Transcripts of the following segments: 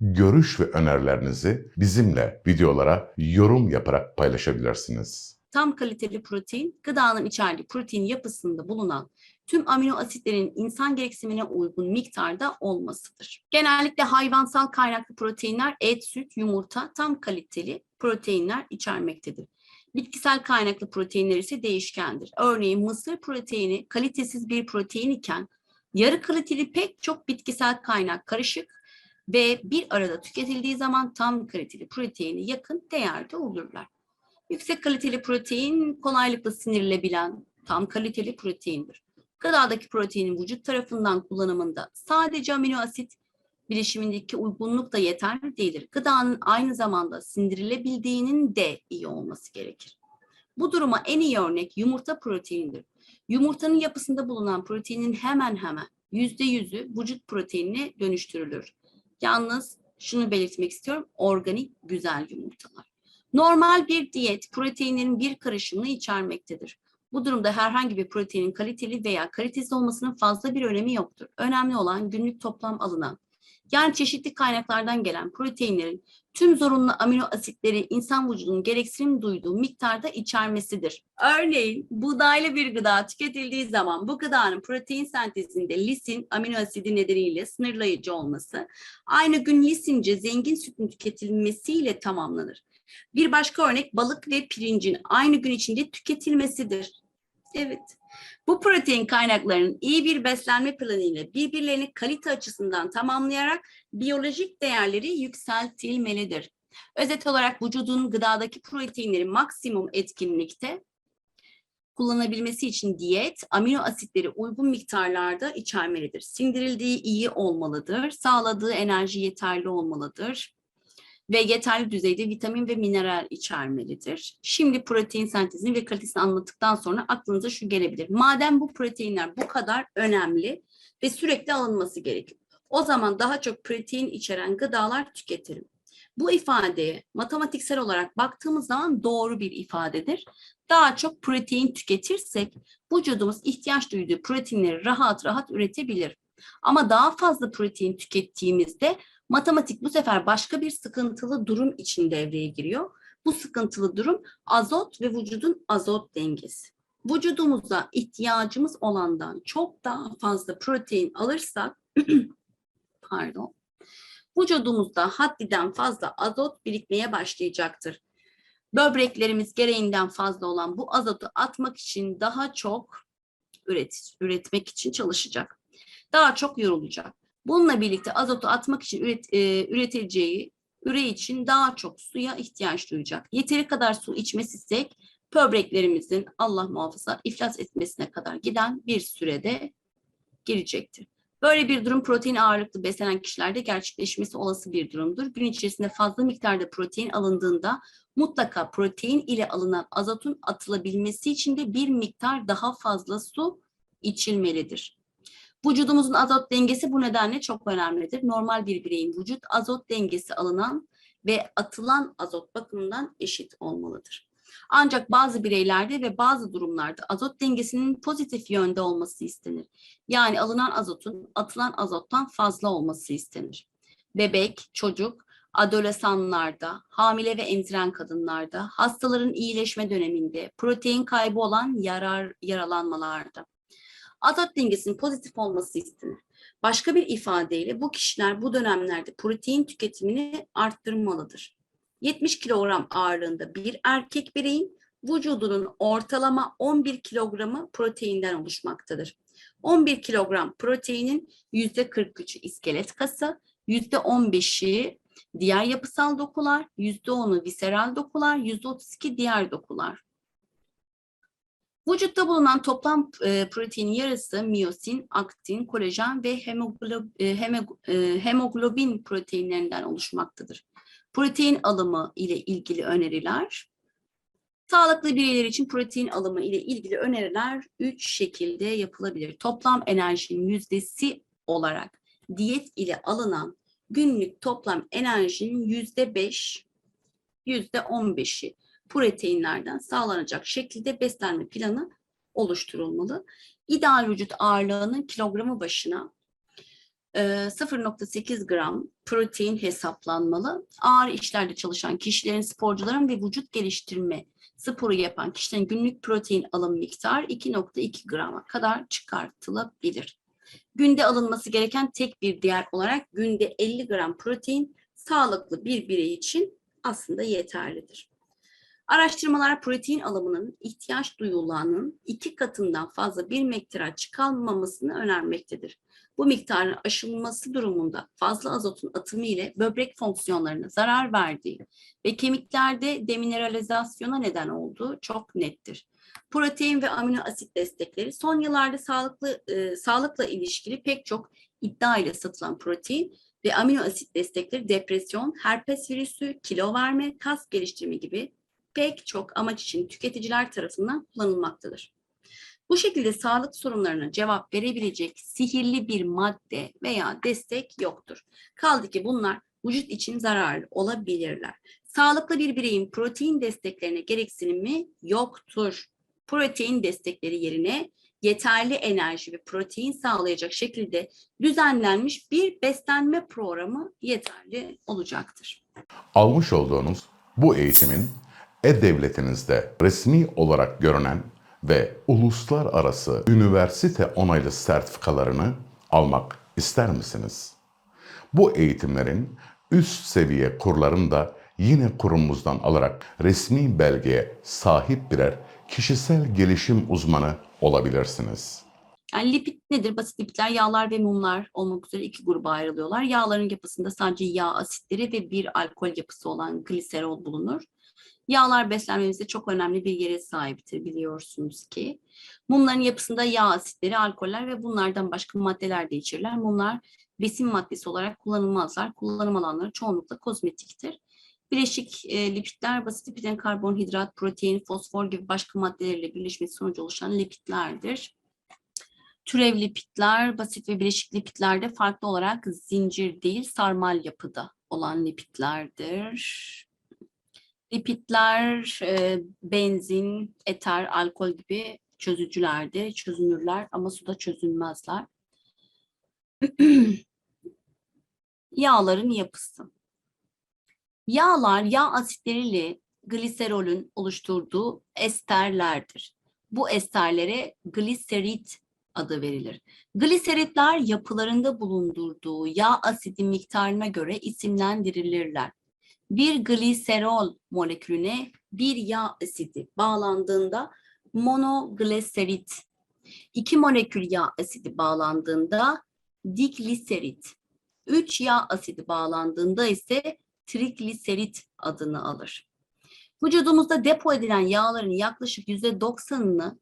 görüş ve önerilerinizi bizimle videolara yorum yaparak paylaşabilirsiniz. Tam kaliteli protein, gıdanın içerdiği protein yapısında bulunan tüm amino asitlerin insan gereksinimine uygun miktarda olmasıdır. Genellikle hayvansal kaynaklı proteinler et, süt, yumurta tam kaliteli proteinler içermektedir. Bitkisel kaynaklı proteinler ise değişkendir. Örneğin mısır proteini kalitesiz bir protein iken yarı kaliteli pek çok bitkisel kaynak karışık ve bir arada tüketildiği zaman tam kaliteli proteine yakın değerde olurlar. Yüksek kaliteli protein kolaylıkla sinirilebilen tam kaliteli proteindir. Gıdadaki proteinin vücut tarafından kullanımında sadece amino asit bileşimindeki uygunluk da yeterli değildir. Gıdanın aynı zamanda sindirilebildiğinin de iyi olması gerekir. Bu duruma en iyi örnek yumurta proteinidir. Yumurtanın yapısında bulunan proteinin hemen hemen yüzde yüzü vücut proteinine dönüştürülür. Yalnız şunu belirtmek istiyorum, organik güzel yumurtalar. Normal bir diyet proteinlerin bir karışımını içermektedir. Bu durumda herhangi bir proteinin kaliteli veya kalitesiz olmasının fazla bir önemi yoktur. Önemli olan günlük toplam alınan, yani çeşitli kaynaklardan gelen proteinlerin tüm zorunlu amino asitleri insan vücudunun gereksinim duyduğu miktarda içermesidir. Örneğin buğdaylı bir gıda tüketildiği zaman bu gıdanın protein sentezinde lisin amino asidi nedeniyle sınırlayıcı olması, aynı gün lisince zengin sütün tüketilmesiyle tamamlanır. Bir başka örnek balık ve pirincin aynı gün içinde tüketilmesidir. Evet. Bu protein kaynaklarının iyi bir beslenme planı ile birbirlerini kalite açısından tamamlayarak biyolojik değerleri yükseltilmelidir. Özet olarak vücudun gıdadaki proteinleri maksimum etkinlikte kullanabilmesi için diyet amino asitleri uygun miktarlarda içermelidir. Sindirildiği iyi olmalıdır, sağladığı enerji yeterli olmalıdır ve yeterli düzeyde vitamin ve mineral içermelidir. Şimdi protein sentezini ve kalitesini anlattıktan sonra aklınıza şu gelebilir. Madem bu proteinler bu kadar önemli ve sürekli alınması gerekiyor. O zaman daha çok protein içeren gıdalar tüketelim. Bu ifadeye matematiksel olarak baktığımız zaman doğru bir ifadedir. Daha çok protein tüketirsek vücudumuz ihtiyaç duyduğu proteinleri rahat rahat üretebilir. Ama daha fazla protein tükettiğimizde matematik bu sefer başka bir sıkıntılı durum için devreye giriyor. Bu sıkıntılı durum azot ve vücudun azot dengesi. Vücudumuza ihtiyacımız olandan çok daha fazla protein alırsak pardon vücudumuzda haddiden fazla azot birikmeye başlayacaktır. Böbreklerimiz gereğinden fazla olan bu azotu atmak için daha çok üret, üretmek için çalışacak. Daha çok yorulacak. Bununla birlikte azotu atmak için üret, e, üretileceği üre için daha çok suya ihtiyaç duyacak. Yeteri kadar su içmesizsek böbreklerimizin Allah muhafaza iflas etmesine kadar giden bir sürede girecektir. Böyle bir durum protein ağırlıklı beslenen kişilerde gerçekleşmesi olası bir durumdur. Gün içerisinde fazla miktarda protein alındığında mutlaka protein ile alınan azotun atılabilmesi için de bir miktar daha fazla su içilmelidir. Vücudumuzun azot dengesi bu nedenle çok önemlidir. Normal bir bireyin vücut azot dengesi alınan ve atılan azot bakımından eşit olmalıdır. Ancak bazı bireylerde ve bazı durumlarda azot dengesinin pozitif yönde olması istenir. Yani alınan azotun atılan azottan fazla olması istenir. Bebek, çocuk, adolesanlarda, hamile ve emziren kadınlarda, hastaların iyileşme döneminde, protein kaybı olan yarar, yaralanmalarda. Azot dengesinin pozitif olması istenir. Başka bir ifadeyle bu kişiler bu dönemlerde protein tüketimini arttırmalıdır. 70 kilogram ağırlığında bir erkek bireyin vücudunun ortalama 11 kilogramı proteinden oluşmaktadır. 11 kilogram proteinin %43'ü iskelet kası, %15'i diğer yapısal dokular, %10'u viseral dokular, %32 diğer dokular. Vücutta bulunan toplam e, proteinin yarısı miyosin, aktin, kolajen ve e, e, hemoglobin proteinlerinden oluşmaktadır. Protein alımı ile ilgili öneriler. Sağlıklı bireyler için protein alımı ile ilgili öneriler üç şekilde yapılabilir. Toplam enerjinin yüzdesi olarak diyet ile alınan günlük toplam enerjinin yüzde beş, yüzde on beşi proteinlerden sağlanacak şekilde beslenme planı oluşturulmalı. İdeal vücut ağırlığının kilogramı başına e, 0.8 gram protein hesaplanmalı. Ağır işlerde çalışan kişilerin, sporcuların ve vücut geliştirme sporu yapan kişilerin günlük protein alım miktarı 2.2 grama kadar çıkartılabilir. Günde alınması gereken tek bir değer olarak günde 50 gram protein sağlıklı bir birey için aslında yeterlidir. Araştırmalar protein alımının ihtiyaç duyulanın iki katından fazla bir miktara çıkarmamasını önermektedir. Bu miktarın aşılması durumunda fazla azotun atımı ile böbrek fonksiyonlarına zarar verdiği ve kemiklerde demineralizasyona neden olduğu çok nettir. Protein ve amino asit destekleri son yıllarda sağlıklı e, sağlıkla ilişkili pek çok iddia ile satılan protein ve amino asit destekleri depresyon, herpes virüsü, kilo verme, kas geliştirme gibi pek çok amaç için tüketiciler tarafından kullanılmaktadır. Bu şekilde sağlık sorunlarına cevap verebilecek sihirli bir madde veya destek yoktur. Kaldı ki bunlar vücut için zararlı olabilirler. Sağlıklı bir bireyin protein desteklerine gereksinimi yoktur. Protein destekleri yerine yeterli enerji ve protein sağlayacak şekilde düzenlenmiş bir beslenme programı yeterli olacaktır. Almış olduğunuz bu eğitimin e-devletinizde resmi olarak görünen ve uluslararası üniversite onaylı sertifikalarını almak ister misiniz? Bu eğitimlerin üst seviye kurlarını da yine kurumumuzdan alarak resmi belgeye sahip birer kişisel gelişim uzmanı olabilirsiniz. Yani lipid nedir? Basit lipidler yağlar ve mumlar olmak üzere iki gruba ayrılıyorlar. Yağların yapısında sadece yağ asitleri ve bir alkol yapısı olan gliserol bulunur. Yağlar beslenmemizde çok önemli bir yere sahiptir biliyorsunuz ki. Mumların yapısında yağ asitleri, alkoller ve bunlardan başka maddeler de içerirler. Mumlar besin maddesi olarak kullanılmazlar. Kullanım alanları çoğunlukla kozmetiktir. Bileşik e, lipidler basit lipidlerin karbonhidrat, protein, fosfor gibi başka maddelerle birleşmesi sonucu oluşan lipidlerdir. Türev lipidler basit ve bileşik lipidlerde farklı olarak zincir değil sarmal yapıda olan lipidlerdir. Lipidler e, benzin, eter, alkol gibi çözücülerdir. Çözünürler ama suda çözünmezler. Yağların yapısı. Yağlar yağ asitleriyle gliserolün oluşturduğu esterlerdir. Bu esterlere gliserit adı verilir. Gliseritler yapılarında bulundurduğu yağ asidi miktarına göre isimlendirilirler. Bir gliserol molekülüne bir yağ asidi bağlandığında monogliserit, iki molekül yağ asidi bağlandığında digliserit, üç yağ asidi bağlandığında ise trigliserit adını alır. Vücudumuzda depo edilen yağların yaklaşık yüzde doksanını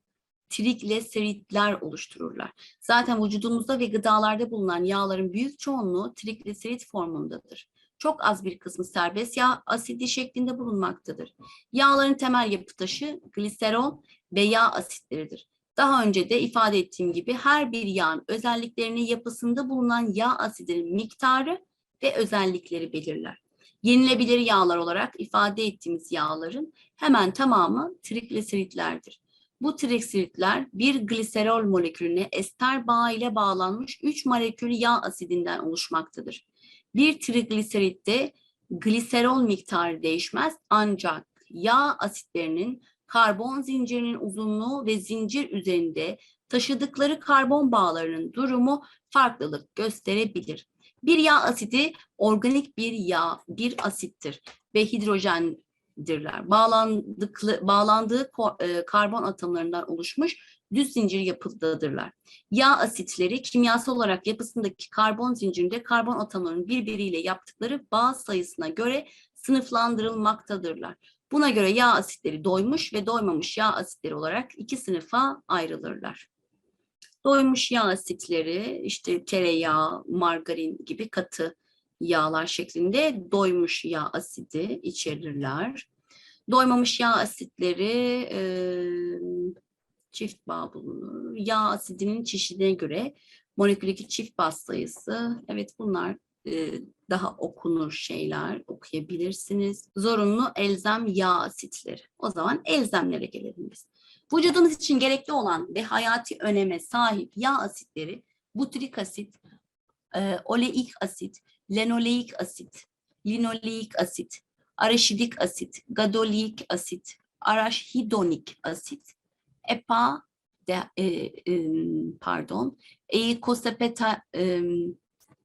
trigliseritler oluştururlar. Zaten vücudumuzda ve gıdalarda bulunan yağların büyük çoğunluğu trigliserit formundadır. Çok az bir kısmı serbest yağ asidi şeklinde bulunmaktadır. Yağların temel yapı taşı gliserol ve yağ asitleridir. Daha önce de ifade ettiğim gibi her bir yağın özelliklerini yapısında bulunan yağ asidinin miktarı ve özellikleri belirler. Yenilebilir yağlar olarak ifade ettiğimiz yağların hemen tamamı trigliseritlerdir. Bu trigliseritler bir gliserol molekülüne ester bağı ile bağlanmış 3 molekül yağ asidinden oluşmaktadır. Bir trigliseritte gliserol miktarı değişmez ancak yağ asitlerinin karbon zincirinin uzunluğu ve zincir üzerinde taşıdıkları karbon bağlarının durumu farklılık gösterebilir. Bir yağ asidi organik bir yağ, bir asittir ve hidrojendirler. Bağlandıklı, bağlandığı e, karbon atomlarından oluşmuş düz zincir yapıdadırlar. Yağ asitleri kimyasal olarak yapısındaki karbon zincirinde karbon atomlarının birbiriyle yaptıkları bağ sayısına göre sınıflandırılmaktadırlar. Buna göre yağ asitleri doymuş ve doymamış yağ asitleri olarak iki sınıfa ayrılırlar. Doymuş yağ asitleri işte tereyağı, margarin gibi katı yağlar şeklinde doymuş yağ asidi içerirler. Doymamış yağ asitleri e, çift bağ bulunur. Yağ asidinin çeşidine göre moleküldeki çift baz sayısı evet bunlar e, daha okunur şeyler okuyabilirsiniz. Zorunlu elzem yağ asitleri. O zaman elzemlere gelelim biz. Vücudumuz için gerekli olan ve hayati öneme sahip yağ asitleri butyrik asit, e, oleik asit, lenoleik asit, linoleik asit, araşidik asit, gadolik asit, araşhidonik asit, EPA de, e, e, pardon, eikosapeta e,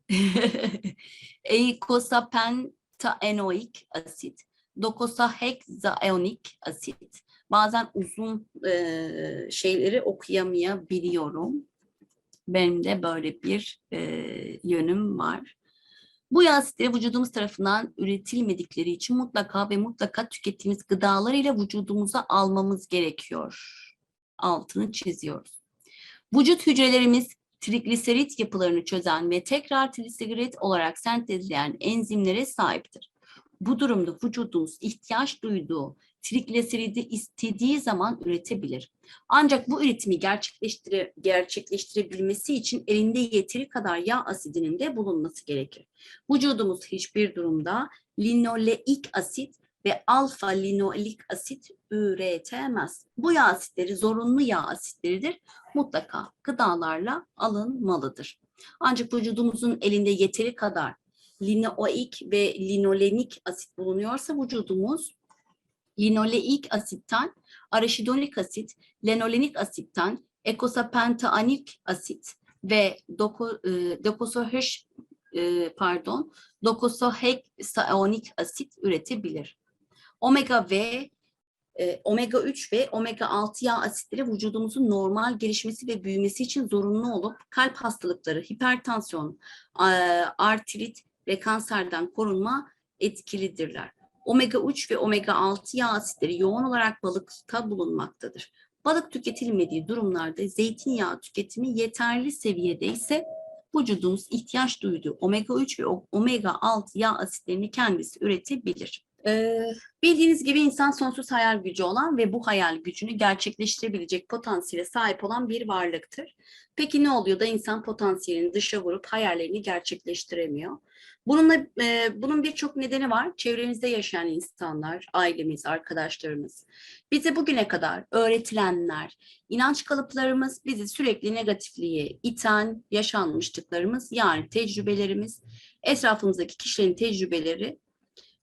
eikosapentaenoik asit, dokosaheksaenoik asit. Bazen uzun e, şeyleri okuyamayabiliyorum. Benim de böyle bir e, yönüm var. Bu yağ asitleri vücudumuz tarafından üretilmedikleri için mutlaka ve mutlaka tükettiğimiz gıdalar ile vücudumuza almamız gerekiyor. Altını çiziyoruz. Vücut hücrelerimiz trigliserit yapılarını çözen ve tekrar trigliserit olarak sentezleyen enzimlere sahiptir. Bu durumda vücudumuz ihtiyaç duyduğu trigliseridi istediği zaman üretebilir. Ancak bu üretimi gerçekleştire, gerçekleştirebilmesi için elinde yeteri kadar yağ asidinin de bulunması gerekir. Vücudumuz hiçbir durumda linoleik asit ve alfa linoleik asit üretemez. Bu yağ asitleri zorunlu yağ asitleridir. Mutlaka gıdalarla alınmalıdır. Ancak vücudumuzun elinde yeteri kadar linoik ve linolenik asit bulunuyorsa vücudumuz linoleik asitten araşidonik asit, lenolenik asitten ekosapentanik asit ve doko, e, dokosoheş e, pardon dokosoheksaonik asit üretebilir. Omega e, omega 3 ve omega 6 yağ asitleri vücudumuzun normal gelişmesi ve büyümesi için zorunlu olup kalp hastalıkları, hipertansiyon, artrit ve kanserden korunma etkilidirler. Omega 3 ve omega 6 yağ asitleri yoğun olarak balıkta bulunmaktadır. Balık tüketilmediği durumlarda zeytinyağı tüketimi yeterli seviyede ise vücudumuz ihtiyaç duyduğu omega 3 ve omega 6 yağ asitlerini kendisi üretebilir. Bildiğiniz gibi insan sonsuz hayal gücü olan ve bu hayal gücünü gerçekleştirebilecek potansiyele sahip olan bir varlıktır. Peki ne oluyor da insan potansiyelini dışa vurup hayallerini gerçekleştiremiyor? Bununla e, bunun birçok nedeni var. Çevremizde yaşayan insanlar, ailemiz, arkadaşlarımız, bize bugüne kadar öğretilenler, inanç kalıplarımız bizi sürekli negatifliğe iten yaşanmışlıklarımız yani tecrübelerimiz, etrafımızdaki kişilerin tecrübeleri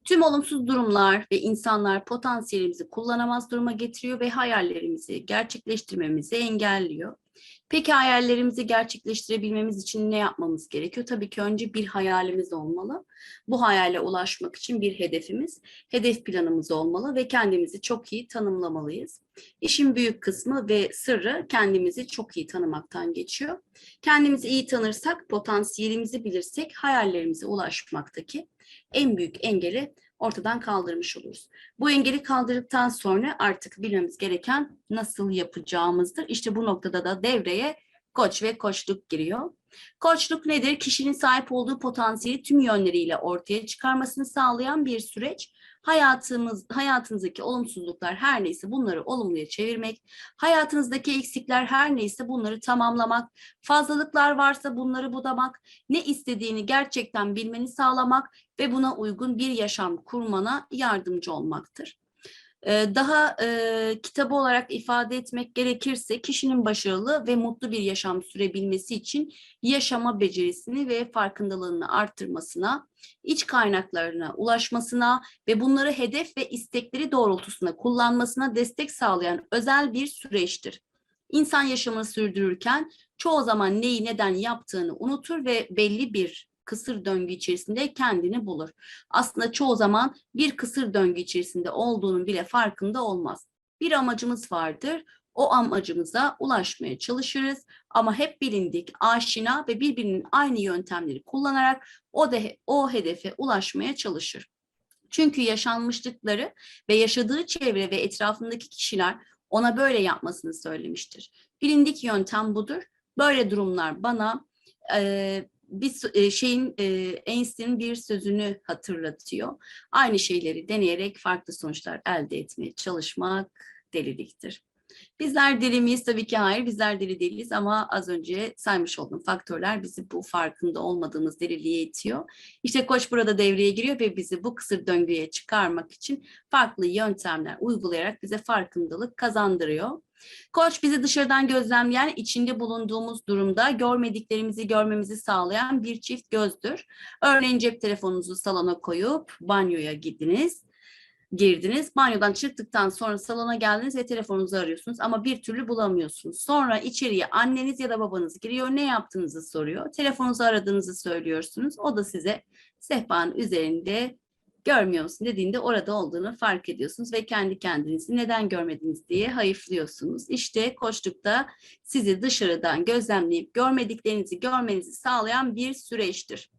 Tüm olumsuz durumlar ve insanlar potansiyelimizi kullanamaz duruma getiriyor ve hayallerimizi gerçekleştirmemizi engelliyor. Peki hayallerimizi gerçekleştirebilmemiz için ne yapmamız gerekiyor? Tabii ki önce bir hayalimiz olmalı. Bu hayale ulaşmak için bir hedefimiz, hedef planımız olmalı ve kendimizi çok iyi tanımlamalıyız. İşin büyük kısmı ve sırrı kendimizi çok iyi tanımaktan geçiyor. Kendimizi iyi tanırsak, potansiyelimizi bilirsek hayallerimize ulaşmaktaki en büyük engeli ortadan kaldırmış oluruz. Bu engeli kaldırdıktan sonra artık bilmemiz gereken nasıl yapacağımızdır. İşte bu noktada da devreye koç ve koçluk giriyor. Koçluk nedir? Kişinin sahip olduğu potansiyeli tüm yönleriyle ortaya çıkarmasını sağlayan bir süreç. Hayatımız, hayatınızdaki olumsuzluklar her neyse bunları olumluya çevirmek, hayatınızdaki eksikler her neyse bunları tamamlamak, fazlalıklar varsa bunları budamak, ne istediğini gerçekten bilmeni sağlamak ve buna uygun bir yaşam kurmana yardımcı olmaktır. Ee, Daha e, kitabı olarak ifade etmek gerekirse kişinin başarılı ve mutlu bir yaşam sürebilmesi için yaşama becerisini ve farkındalığını arttırmasına, iç kaynaklarına ulaşmasına ve bunları hedef ve istekleri doğrultusunda kullanmasına destek sağlayan özel bir süreçtir. İnsan yaşamını sürdürürken çoğu zaman neyi neden yaptığını unutur ve belli bir kısır döngü içerisinde kendini bulur. Aslında çoğu zaman bir kısır döngü içerisinde olduğunun bile farkında olmaz. Bir amacımız vardır. O amacımıza ulaşmaya çalışırız ama hep bilindik, aşina ve birbirinin aynı yöntemleri kullanarak o da o hedefe ulaşmaya çalışır. Çünkü yaşanmışlıkları ve yaşadığı çevre ve etrafındaki kişiler ona böyle yapmasını söylemiştir. Bilindik yöntem budur. Böyle durumlar bana e, bir e, şeyin e, Einstein'in bir sözünü hatırlatıyor. Aynı şeyleri deneyerek farklı sonuçlar elde etmeye çalışmak deliliktir. Bizler deli miyiz? Tabii ki hayır. Bizler deli değiliz ama az önce saymış olduğum faktörler bizi bu farkında olmadığımız deliliğe itiyor. İşte koç burada devreye giriyor ve bizi bu kısır döngüye çıkarmak için farklı yöntemler uygulayarak bize farkındalık kazandırıyor. Koç bizi dışarıdan gözlemleyen, içinde bulunduğumuz durumda görmediklerimizi görmemizi sağlayan bir çift gözdür. Örneğin cep telefonunuzu salona koyup banyoya gidiniz girdiniz. Banyodan çıktıktan sonra salona geldiniz ve telefonunuzu arıyorsunuz ama bir türlü bulamıyorsunuz. Sonra içeriye anneniz ya da babanız giriyor. Ne yaptığınızı soruyor. Telefonunuzu aradığınızı söylüyorsunuz. O da size sehpanın üzerinde görmüyor musun dediğinde orada olduğunu fark ediyorsunuz ve kendi kendinizi neden görmediniz diye hayıflıyorsunuz. İşte koçlukta sizi dışarıdan gözlemleyip görmediklerinizi görmenizi sağlayan bir süreçtir.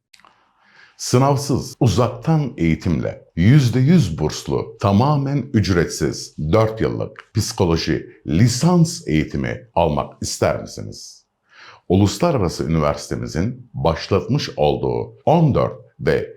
Sınavsız, uzaktan eğitimle %100 burslu, tamamen ücretsiz 4 yıllık psikoloji lisans eğitimi almak ister misiniz? Uluslararası Üniversitemizin başlatmış olduğu 14 ve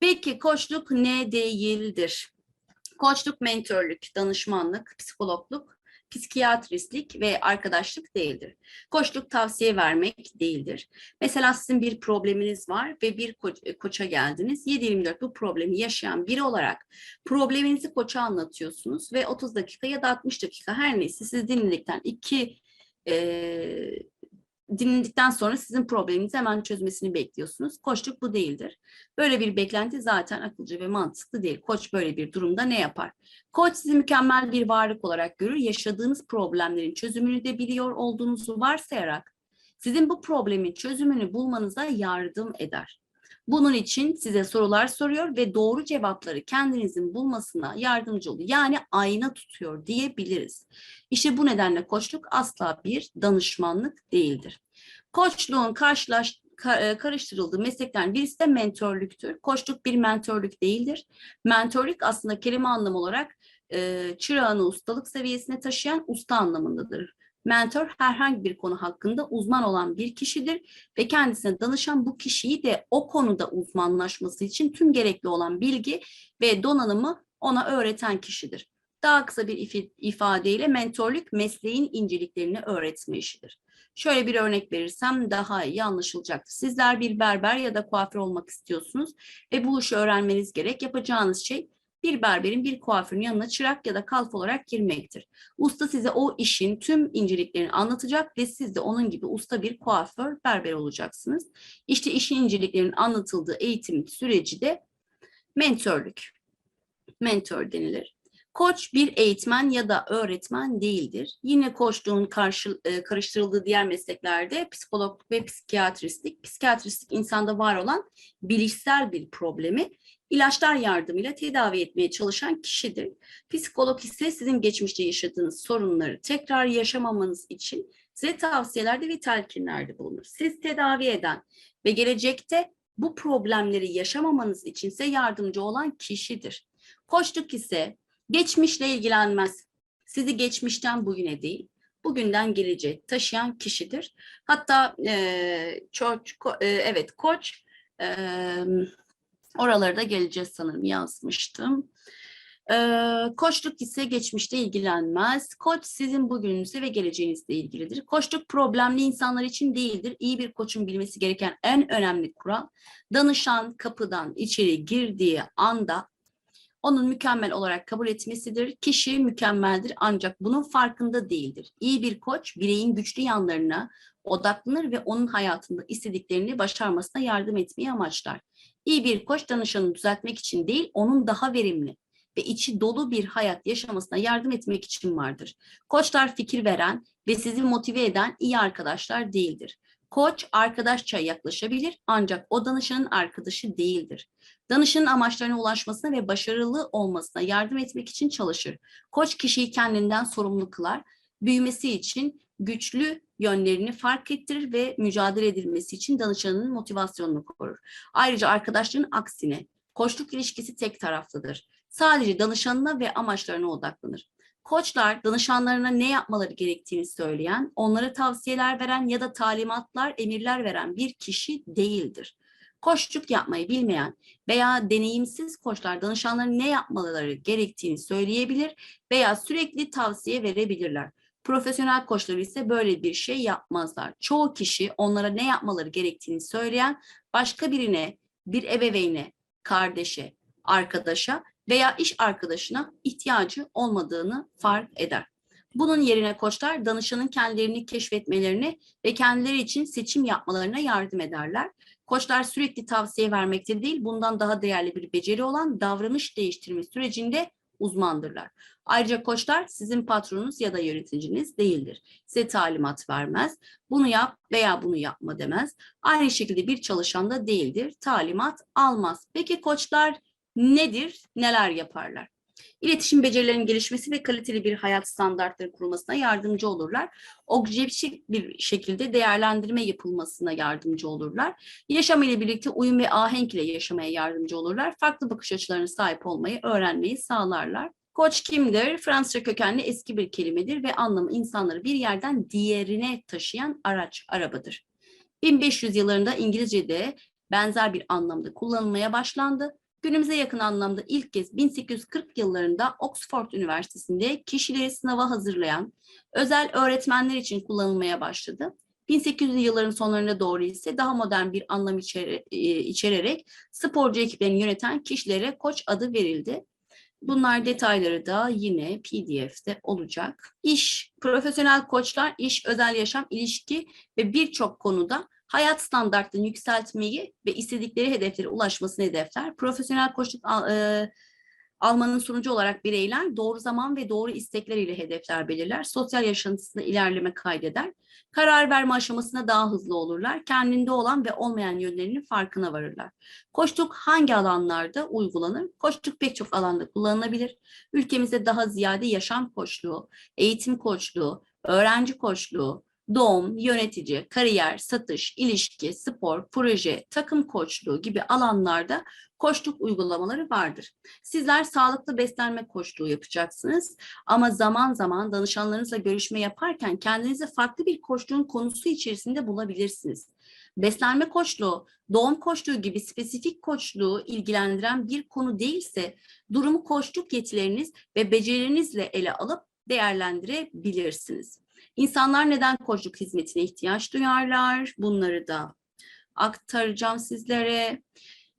Peki koçluk ne değildir? Koçluk mentörlük, danışmanlık, psikologluk, psikiyatristlik ve arkadaşlık değildir. Koçluk tavsiye vermek değildir. Mesela sizin bir probleminiz var ve bir ko- koça geldiniz. 7-24 bu problemi yaşayan biri olarak probleminizi koça anlatıyorsunuz ve 30 dakika ya da 60 dakika her neyse siz dinledikten iki eee dinledikten sonra sizin probleminizi hemen çözmesini bekliyorsunuz. Koçluk bu değildir. Böyle bir beklenti zaten akılcı ve mantıklı değil. Koç böyle bir durumda ne yapar? Koç sizi mükemmel bir varlık olarak görür. Yaşadığınız problemlerin çözümünü de biliyor olduğunuzu varsayarak sizin bu problemin çözümünü bulmanıza yardım eder. Bunun için size sorular soruyor ve doğru cevapları kendinizin bulmasına yardımcı oluyor. Yani ayna tutuyor diyebiliriz. İşte bu nedenle koçluk asla bir danışmanlık değildir. Koçluğun karşılaş, ka- e, karıştırıldığı mesleklerden birisi de mentörlüktür. Koçluk bir mentörlük değildir. Mentörlük aslında kelime anlamı olarak e, çırağını ustalık seviyesine taşıyan usta anlamındadır. Mentor herhangi bir konu hakkında uzman olan bir kişidir ve kendisine danışan bu kişiyi de o konuda uzmanlaşması için tüm gerekli olan bilgi ve donanımı ona öğreten kişidir. Daha kısa bir ifadeyle mentorluk mesleğin inceliklerini öğretme işidir. Şöyle bir örnek verirsem daha iyi anlaşılacaktır. Sizler bir berber ya da kuaför olmak istiyorsunuz ve bu işi öğrenmeniz gerek. Yapacağınız şey bir berberin bir kuaförün yanına çırak ya da kalf olarak girmektir. Usta size o işin tüm inceliklerini anlatacak ve siz de onun gibi usta bir kuaför berber olacaksınız. İşte işin inceliklerinin anlatıldığı eğitim süreci de mentörlük. Mentor denilir. Koç bir eğitmen ya da öğretmen değildir. Yine koçluğun karşı, e, karıştırıldığı diğer mesleklerde psikolog ve psikiyatristlik. Psikiyatristlik insanda var olan bilişsel bir problemi ilaçlar yardımıyla tedavi etmeye çalışan kişidir. Psikolog ise sizin geçmişte yaşadığınız sorunları tekrar yaşamamanız için size tavsiyelerde ve telkinlerde bulunur. Siz tedavi eden ve gelecekte bu problemleri yaşamamanız için size yardımcı olan kişidir. Koçluk ise geçmişle ilgilenmez. Sizi geçmişten bugüne değil, bugünden geleceğe taşıyan kişidir. Hatta koç, ko- e, evet koç eee, oralara da geleceğiz sanırım yazmıştım. Eee, koçluk ise geçmişte ilgilenmez. Koç sizin bugününüzle ve geleceğinizle ilgilidir. Koçluk problemli insanlar için değildir. İyi bir koçun bilmesi gereken en önemli kural danışan kapıdan içeri girdiği anda onun mükemmel olarak kabul etmesidir. Kişi mükemmeldir ancak bunun farkında değildir. İyi bir koç bireyin güçlü yanlarına odaklanır ve onun hayatında istediklerini başarmasına yardım etmeyi amaçlar. İyi bir koç danışanı düzeltmek için değil, onun daha verimli ve içi dolu bir hayat yaşamasına yardım etmek için vardır. Koçlar fikir veren ve sizi motive eden iyi arkadaşlar değildir. Koç arkadaşça yaklaşabilir ancak o danışanın arkadaşı değildir. Danışanın amaçlarına ulaşmasına ve başarılı olmasına yardım etmek için çalışır. Koç kişiyi kendinden sorumlu kılar, büyümesi için güçlü yönlerini fark ettirir ve mücadele edilmesi için danışanının motivasyonunu korur. Ayrıca arkadaşların aksine koçluk ilişkisi tek taraflıdır. Sadece danışanına ve amaçlarına odaklanır. Koçlar danışanlarına ne yapmaları gerektiğini söyleyen, onlara tavsiyeler veren ya da talimatlar, emirler veren bir kişi değildir. Koçluk yapmayı bilmeyen veya deneyimsiz koçlar danışanların ne yapmaları gerektiğini söyleyebilir veya sürekli tavsiye verebilirler. Profesyonel koçlar ise böyle bir şey yapmazlar. Çoğu kişi onlara ne yapmaları gerektiğini söyleyen başka birine, bir ebeveyne, kardeşe, arkadaşa veya iş arkadaşına ihtiyacı olmadığını fark eder. Bunun yerine koçlar danışanın kendilerini keşfetmelerini ve kendileri için seçim yapmalarına yardım ederler. Koçlar sürekli tavsiye vermekte değil, bundan daha değerli bir beceri olan davranış değiştirme sürecinde uzmandırlar. Ayrıca koçlar sizin patronunuz ya da yöneticiniz değildir. Size talimat vermez, bunu yap veya bunu yapma demez. Aynı şekilde bir çalışan da değildir, talimat almaz. Peki koçlar nedir, neler yaparlar? İletişim becerilerinin gelişmesi ve kaliteli bir hayat standartları kurulmasına yardımcı olurlar. Objektif bir şekilde değerlendirme yapılmasına yardımcı olurlar. Yaşam ile birlikte uyum ve ahenk ile yaşamaya yardımcı olurlar. Farklı bakış açılarına sahip olmayı, öğrenmeyi sağlarlar. Koç kimdir? Fransızca kökenli eski bir kelimedir ve anlamı insanları bir yerden diğerine taşıyan araç, arabadır. 1500 yıllarında İngilizce'de benzer bir anlamda kullanılmaya başlandı. Günümüze yakın anlamda ilk kez 1840 yıllarında Oxford Üniversitesi'nde kişileri sınava hazırlayan özel öğretmenler için kullanılmaya başladı. 1800'lü yılların sonlarına doğru ise daha modern bir anlam e, içererek sporcu ekiplerini yöneten kişilere koç adı verildi. Bunlar detayları da yine PDF'de olacak. İş, profesyonel koçlar iş, özel yaşam, ilişki ve birçok konuda hayat standartlarını yükseltmeyi ve istedikleri hedeflere ulaşmasını hedefler. Profesyonel koçluk e, almanın sonucu olarak bireyler doğru zaman ve doğru istekler ile hedefler belirler. Sosyal yaşantısında ilerleme kaydeder. Karar verme aşamasında daha hızlı olurlar. Kendinde olan ve olmayan yönlerinin farkına varırlar. Koçluk hangi alanlarda uygulanır? Koçluk pek çok alanda kullanılabilir. Ülkemizde daha ziyade yaşam koçluğu, eğitim koçluğu, öğrenci koçluğu, doğum, yönetici, kariyer, satış, ilişki, spor, proje, takım koçluğu gibi alanlarda koçluk uygulamaları vardır. Sizler sağlıklı beslenme koçluğu yapacaksınız ama zaman zaman danışanlarınızla görüşme yaparken kendinizi farklı bir koçluğun konusu içerisinde bulabilirsiniz. Beslenme koçluğu, doğum koçluğu gibi spesifik koçluğu ilgilendiren bir konu değilse durumu koçluk yetileriniz ve becerilerinizle ele alıp değerlendirebilirsiniz. İnsanlar neden koçluk hizmetine ihtiyaç duyarlar? Bunları da aktaracağım sizlere.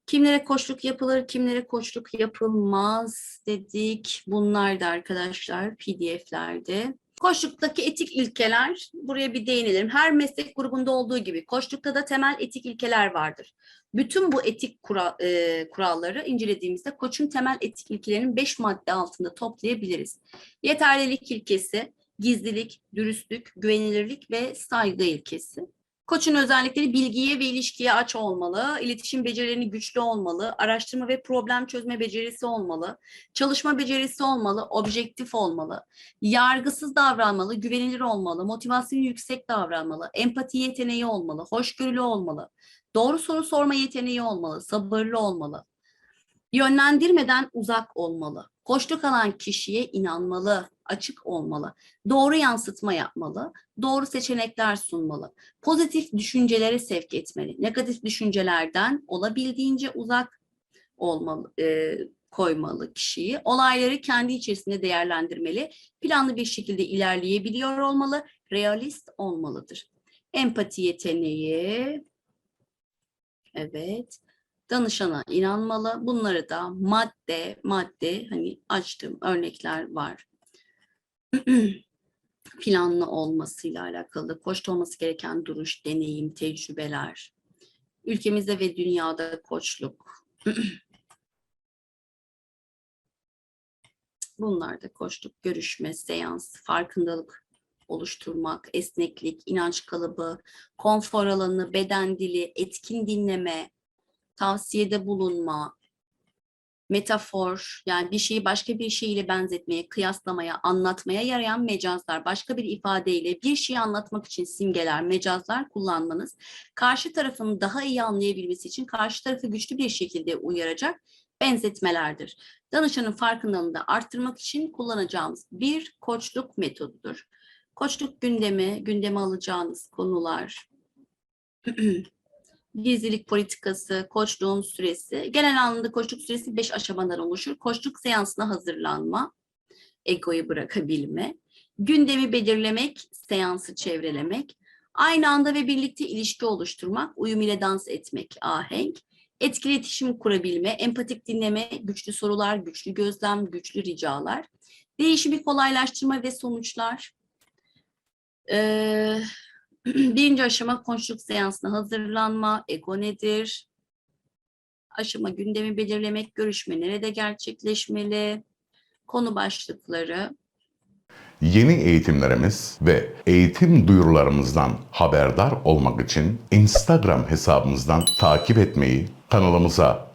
Kimlere koçluk yapılır, kimlere koçluk yapılmaz dedik. Bunlar da arkadaşlar PDF'lerde. Koçluktaki etik ilkeler, buraya bir değinelim. Her meslek grubunda olduğu gibi koçlukta da temel etik ilkeler vardır. Bütün bu etik kura- e, kuralları incelediğimizde koçun temel etik ilkelerinin beş madde altında toplayabiliriz. Yeterlilik ilkesi, gizlilik, dürüstlük, güvenilirlik ve saygı ilkesi. Koçun özellikleri bilgiye ve ilişkiye aç olmalı, iletişim becerilerini güçlü olmalı, araştırma ve problem çözme becerisi olmalı, çalışma becerisi olmalı, objektif olmalı, yargısız davranmalı, güvenilir olmalı, motivasyonu yüksek davranmalı, empati yeteneği olmalı, hoşgörülü olmalı, doğru soru sorma yeteneği olmalı, sabırlı olmalı, yönlendirmeden uzak olmalı, koçluk alan kişiye inanmalı, açık olmalı, doğru yansıtma yapmalı, doğru seçenekler sunmalı, pozitif düşüncelere sevk etmeli, negatif düşüncelerden olabildiğince uzak olmalı, e, koymalı kişiyi, olayları kendi içerisinde değerlendirmeli, planlı bir şekilde ilerleyebiliyor olmalı, realist olmalıdır. Empati yeteneği, evet, danışana inanmalı. Bunları da madde madde hani açtığım örnekler var. Planlı olmasıyla alakalı, koçta olması gereken duruş, deneyim, tecrübeler. Ülkemizde ve dünyada koçluk. Bunlar da koçluk, görüşme, seans, farkındalık oluşturmak, esneklik, inanç kalıbı, konfor alanı, beden dili, etkin dinleme, tavsiyede bulunma, metafor yani bir şeyi başka bir şeyle benzetmeye, kıyaslamaya, anlatmaya yarayan mecazlar, başka bir ifadeyle bir şeyi anlatmak için simgeler, mecazlar kullanmanız, karşı tarafın daha iyi anlayabilmesi için karşı tarafı güçlü bir şekilde uyaracak benzetmelerdir. Danışanın farkındalığını da arttırmak için kullanacağımız bir koçluk metodudur. Koçluk gündemi, gündeme alacağınız konular, gizlilik politikası, koçluğun süresi. Genel anlamda koçluk süresi 5 aşamadan oluşur. Koçluk seansına hazırlanma, egoyu bırakabilme, gündemi belirlemek, seansı çevrelemek, aynı anda ve birlikte ilişki oluşturmak, uyum ile dans etmek, ahenk, etkili iletişim kurabilme, empatik dinleme, güçlü sorular, güçlü gözlem, güçlü ricalar, değişimi kolaylaştırma ve sonuçlar. Ee, birinci aşama konuşluk seansına hazırlanma, ego nedir? Aşama gündemi belirlemek, görüşme nerede gerçekleşmeli? Konu başlıkları, Yeni eğitimlerimiz ve eğitim duyurularımızdan haberdar olmak için Instagram hesabımızdan takip etmeyi, kanalımıza